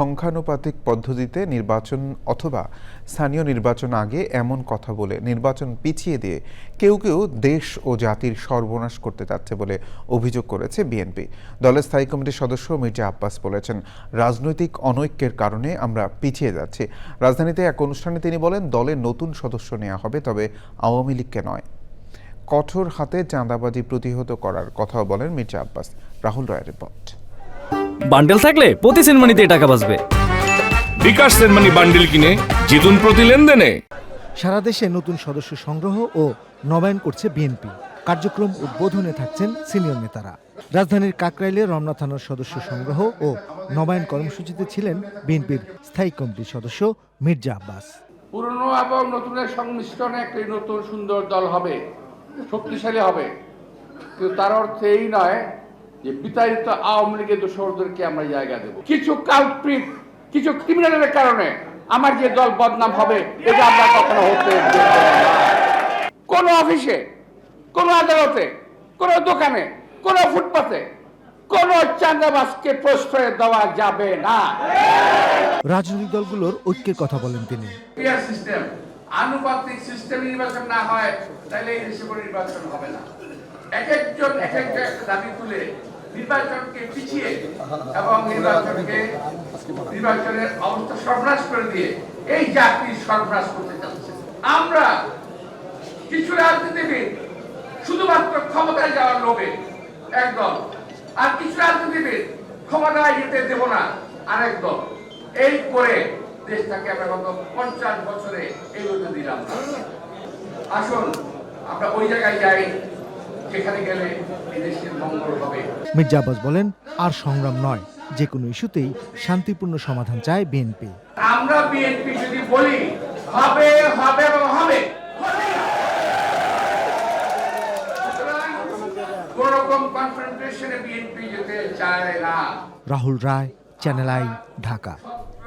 সংখ্যানুপাতিক পদ্ধতিতে নির্বাচন অথবা স্থানীয় নির্বাচন আগে এমন কথা বলে নির্বাচন পিছিয়ে দিয়ে কেউ কেউ দেশ ও জাতির সর্বনাশ করতে যাচ্ছে বলে অভিযোগ করেছে বিএনপি। দলের স্থায়ী কমিটির সদস্য মির্জা আব্বাস বলেছেন, রাজনৈতিক অনৈক্যের কারণে আমরা পিছিয়ে যাচ্ছি। রাজধানীতে এক অনুষ্ঠানে তিনি বলেন, দলের নতুন সদস্য নেওয়া হবে, তবে আওয়ামী লীগকে নয়। কঠোর হাতে চাঁদাবাজি প্রতিহত করার কথাও বলেন মির্জা আব্বাস। রাহুল রায়ের রিপোর্ট। বান্ডেল থাকলে প্রতি সেনমানিতে টাকা বাঁচবে। বিকাশ সেনমানি বান্ডিল কিনে জিতুন প্রতি লেনদেনে। সারা দেশে নতুন সদস্য সংগ্রহ ও নবায়ন করছে বিএনপি। কার্যক্রম উদ্বোধনে থাকছেন সিনিয়র নেতারা। রাজধানীর কাকরাইলে রমনা থানার সদস্য সংগ্রহ ও নবায়ন কর্মসূচিতে ছিলেন বিএনপির স্থায়ী কমিটির সদস্য মির্জা আব্বাস। পুরনো এবং নতুনের সংমিশ্রণে একটি নতুন সুন্দর দল হবে শক্তিশালী হবে। কিন্তু তার অর্থ এই নয় যে বিতাড়িত আওয়ামী লীগের দোষরদেরকে আমরা জায়গা দেব। কিছু কালপ্রিট কিছু ক্রিমিনালের কারণে আমার যে দল বদনাম হবে এটা আমরা কখনো হতে কোন অফিসে কোন আদালতে কোন দোকানে কোন ফুটপাতে কোন চাঁদাবাসকে প্রশ্রয় দেওয়া যাবে না। রাজনৈতিক দলগুলোর ঐক্যের কথা বলেন তিনি। সিস্টেম আনুপাতিক সিস্টেম নির্বাচন না হয় তাহলে এই দেশে কোনো নির্বাচন হবে না। এক একজন এক একটা একটা দাবি তুলে নির্বাচনকে পিছিয়ে এবং নির্বাচনকে নির্বাচনের অবস্থা সর্বনাশ করে দিয়ে এই জাতির সর্বনাশ করতে চাচ্ছে আমরা কিছু রাজনীতিবিদ শুধুমাত্র ক্ষমতায় যাওয়ার লোভে একদল, আর কিছু রাজনীতিবিদ ক্ষমতায় যেতে দেব না, আরেক দল এই করে দেশটাকে আমরা গত পঞ্চাশ বছরে এগোতে দিলাম না। আসুন, আমরা ওই জায়গায় যাই, যেখানে গেলে মির্জা আব্বাস বলেন আর সংগ্রাম নয় যে কোনো ইস্যুতেই শান্তিপূর্ণ সমাধান চায় বিএনপি। আমরা বিএনপি যদি বলি হবে হবে এবং হবে। Rahul Roy channel I Dhaka